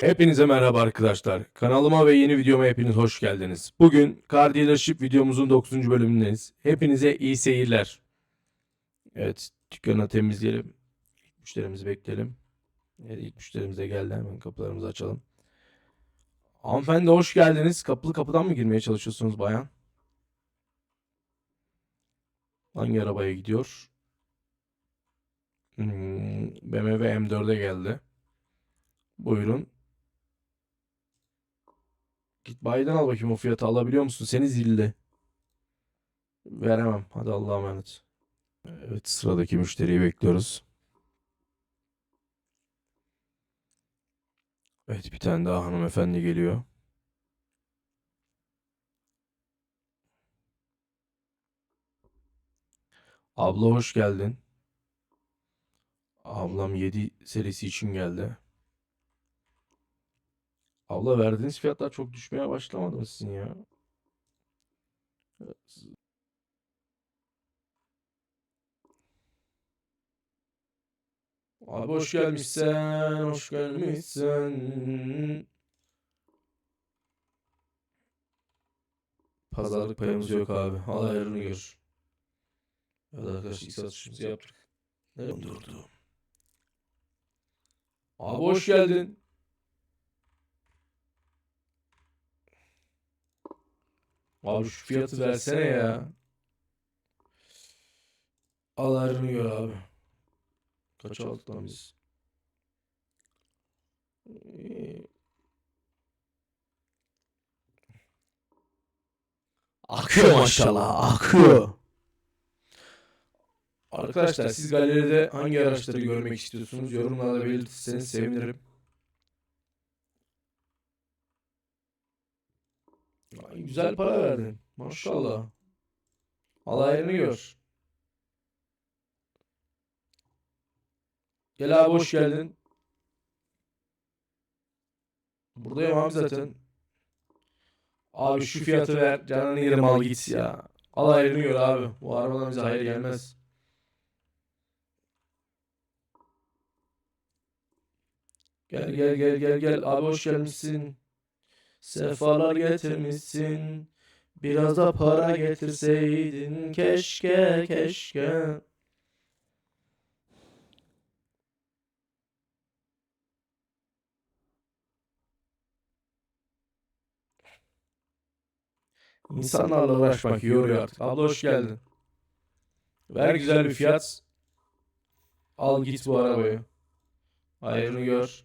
Hepinize merhaba arkadaşlar. Kanalıma ve yeni videoma hepiniz hoş geldiniz. Bugün Car Dealership videomuzun 9. bölümündeyiz. Hepinize iyi seyirler. Evet, dükkanı temizleyelim. Müşterimizi bekleyelim. Evet, ilk müşterimiz de geldi. Hemen kapılarımızı açalım. Hanımefendi hoş geldiniz. Kapılı kapıdan mı girmeye çalışıyorsunuz bayan? Hangi arabaya gidiyor? Hmm, BMW M4'e geldi. Buyurun. Git bayiden al bakayım o fiyatı alabiliyor musun? Seni zilli. Veremem. Hadi Allah'a emanet. Evet sıradaki müşteriyi bekliyoruz. Evet bir tane daha hanımefendi geliyor. Abla hoş geldin. Ablam 7 serisi için geldi. Abla verdiğiniz fiyatlar çok düşmeye başlamadı mı sizin ya? Abi hoş gelmişsen, hoş gelmişsen. Pazarlık payımız yok abi. Allah hayrını gör. Evet arkadaşlar ilk satışımızı yaptık. Nerede durdu? Abi hoş geldin. Abi şu fiyatı versene ya. Al gör abi. Kaç aldık lan biz? Akıyor maşallah, akıyor. Arkadaşlar siz galeride hangi araçları görmek istiyorsunuz? Yorumlarda belirtirseniz sevinirim. Ay, güzel para verdin. Maşallah. Allah hayrını gör. Gel abi hoş geldin. Buradayım abi zaten. Abi şu fiyatı ver. Canını yerim al git ya. Allah hayrını gör abi. Bu arabadan bize hayır gelmez. Gel gel gel gel gel abi hoş gelmişsin. Sefalar getirmişsin. Biraz da para getirseydin keşke keşke. İnsanlarla uğraşmak yoruyor artık. Abla hoş geldin. Ver güzel bir fiyat. Al git bu arabayı. Hayrını gör.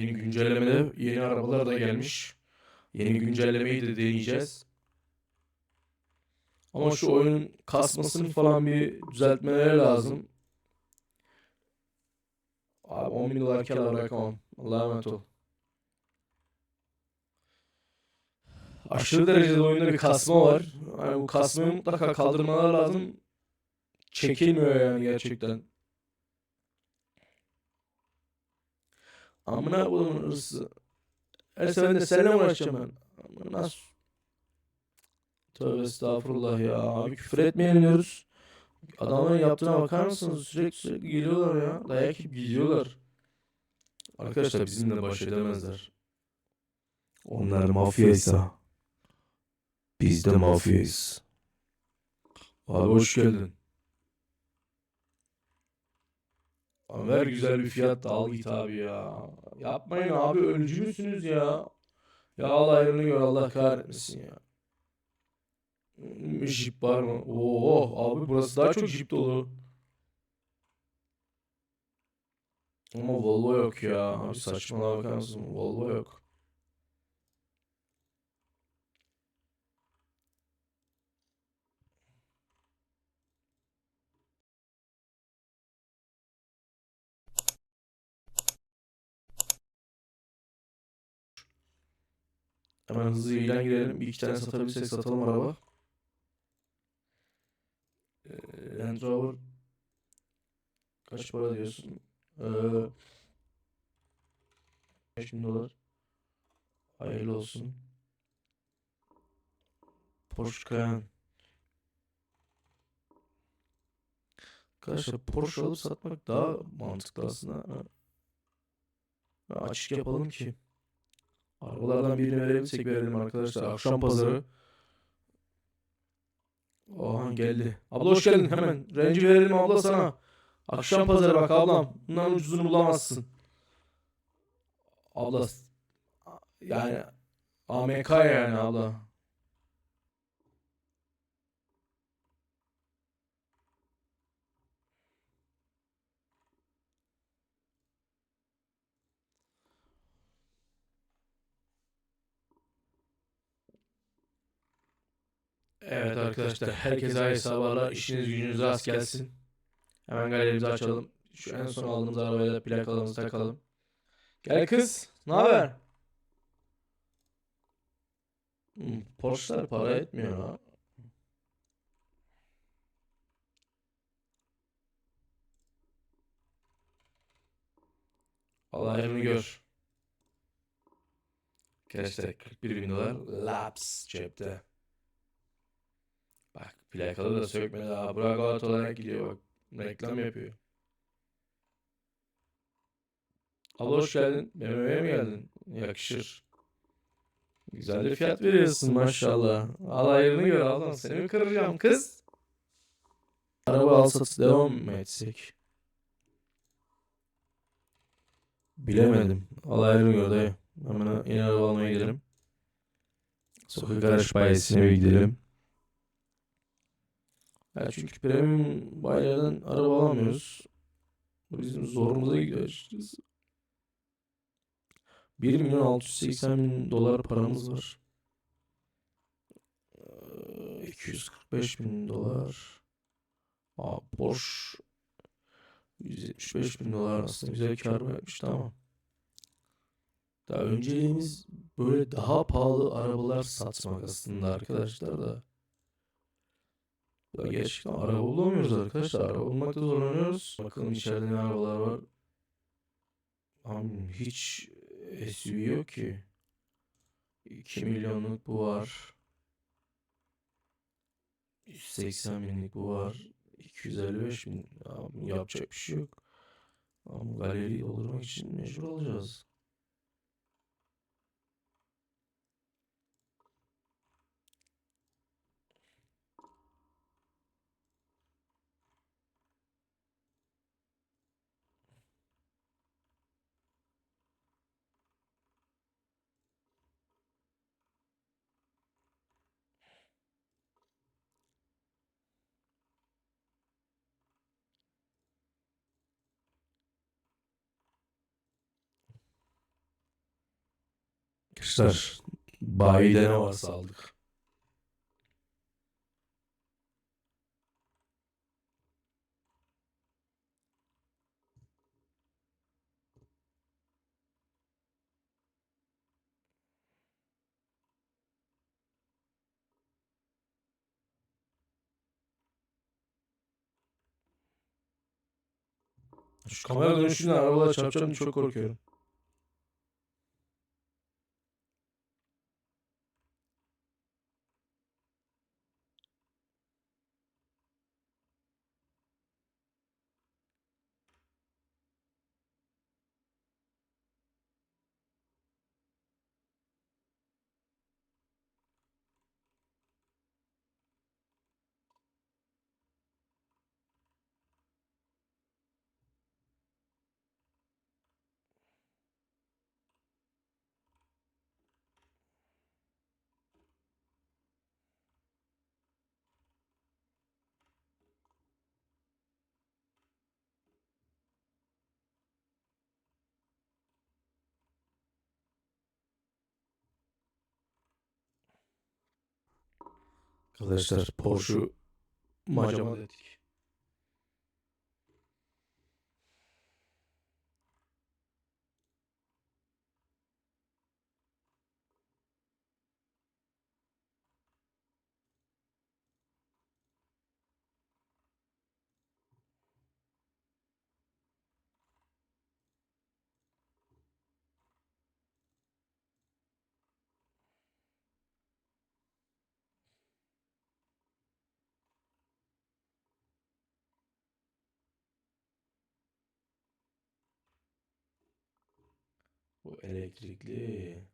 Yeni güncellemede yeni arabalar da gelmiş. Yeni güncellemeyi de deneyeceğiz. Ama şu oyunun kasmasını falan bir düzeltmeleri lazım. Abi 10 bin dolar kâr bırakamam. Allah'a emanet ol. Aşırı derecede oyunda bir kasma var. Yani bu kasmayı mutlaka kaldırmalar lazım. Çekilmiyor yani gerçekten. Amına kodumun hırsı. Her seferinde seninle uğraşacağım ben? Amına Nasıl? Tövbe estağfurullah ya. Abi küfür etmeyelim diyoruz. Adamların yaptığına bakar mısınız? Sürekli sürekli geliyorlar ya. Dayak yiyip gidiyorlar. Arkadaşlar bizimle baş edemezler. Onlar mafyaysa biz de mafyayız. Abi hoş geldin. Abi ver güzel bir fiyat da al git abi ya. Yapmayın abi ölücü müsünüz ya? Ya Allah hayrını gör Allah kahretmesin ya. Jip var mı? Oo abi burası daha çok jip dolu. Ama Volvo yok ya. Abi saçmalığa bakar mısın? Volvo yok. Hemen hızlı ilan girelim. Bir iki tane satabilirsek satalım araba. Ee, Land Rover kaç para diyorsun? Ee, 5000 dolar. Hayırlı olsun. Porsche Cayenne. Arkadaşlar Porsche alıp satmak daha mantıklı aslında. Ha, Açık yapalım ki. Arabalardan birini verebilirsek verelim arkadaşlar. Akşam pazarı. Oha geldi. Abla hoş geldin hemen. Renci verelim abla sana. Akşam pazarı bak ablam. Bundan ucuzunu bulamazsın. Abla yani AMK yani abla. Evet arkadaşlar herkese hayırlı sabahlar. İşiniz gücünüz rast gelsin. Hemen galerimizi açalım. Şu en son aldığımız arabaya da plakalarımızı takalım. Gel kız. Ne haber? Hmm, Porsche'lar para etmiyor ha. Allah hayrını gör. Arkadaşlar 41 bin dolar laps cepte. Plakalı da sökmedi ha. Burak Alat olarak gidiyor bak. Reklam yapıyor. Abla hoş geldin. BMW'ye mi geldin? Yakışır. Güzel de fiyat veriyorsun maşallah. Allah hayrını gör Allah'ım. Seni mi kıracağım kız? Araba al devam mı etsek? Bilemedim. Allah hayrını gör dayı. Hemen yeni araba almaya gidelim. Sokak araç bayisine bir gidelim. Ya çünkü premium bayilerden araba alamıyoruz. Bu bizim zorumuza gidiyor açıkçası. 1 milyon 680 bin dolar paramız var. Ee, 245 bin dolar. Aa, Porsche 175 bin dolar aslında güzel kar vermiş tamam. Daha önceliğimiz böyle daha pahalı arabalar satmak aslında arkadaşlar da. Ya gerçekten araba bulamıyoruz arkadaşlar. Araba bulmakta zorlanıyoruz. Bakalım içeride ne arabalar var. Abi hiç SUV yok ki. 2 milyonluk bu var. 180 binlik bu var. 255 bin. Abi yapacak bir şey yok. Ama galeriyi doldurmak için mecbur olacağız. Arkadaşlar bayide ne varsa aldık. Şu kamera dönüşünden arabalara çarpacağım çok korkuyorum. Arkadaşlar Porsche macama dedik. Elektrikli.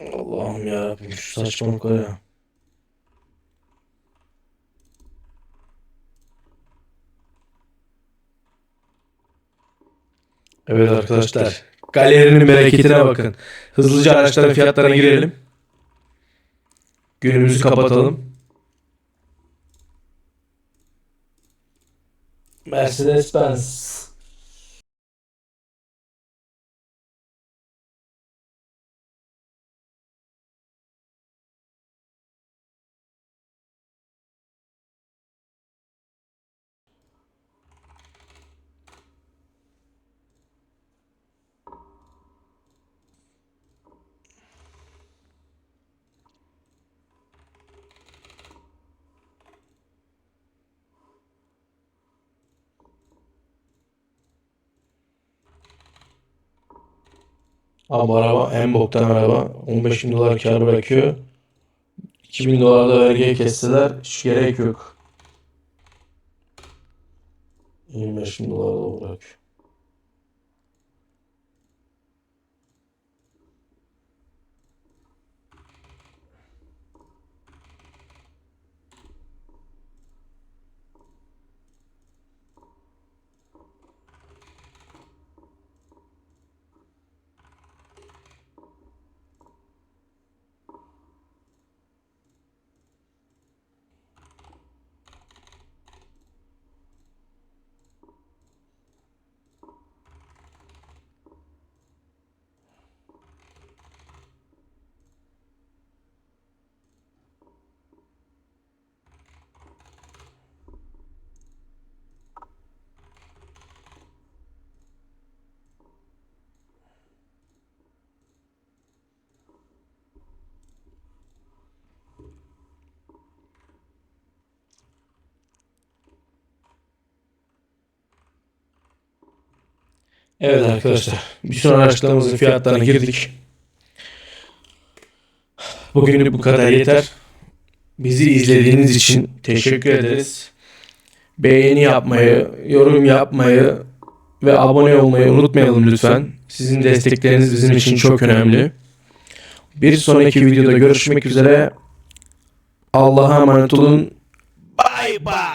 Allah'ım yarabbim şu saçmalıklar ya. Evet arkadaşlar. Galerinin bereketine bakın. Hızlıca araçların fiyatlarına girelim. Günümüzü kapatalım. Mercedes-Benz. Abi araba en boktan araba. 15 bin dolar kar bırakıyor. 2000 dolar da vergiye kesseler hiç gerek yok. 25 bin dolar da bırakıyor. Evet arkadaşlar. Bütün araçlarımızın fiyatlarına girdik. Bugünlük bu kadar yeter. Bizi izlediğiniz için teşekkür ederiz. Beğeni yapmayı, yorum yapmayı ve abone olmayı unutmayalım lütfen. Sizin destekleriniz bizim için çok önemli. Bir sonraki videoda görüşmek üzere. Allah'a emanet olun. Bye bye.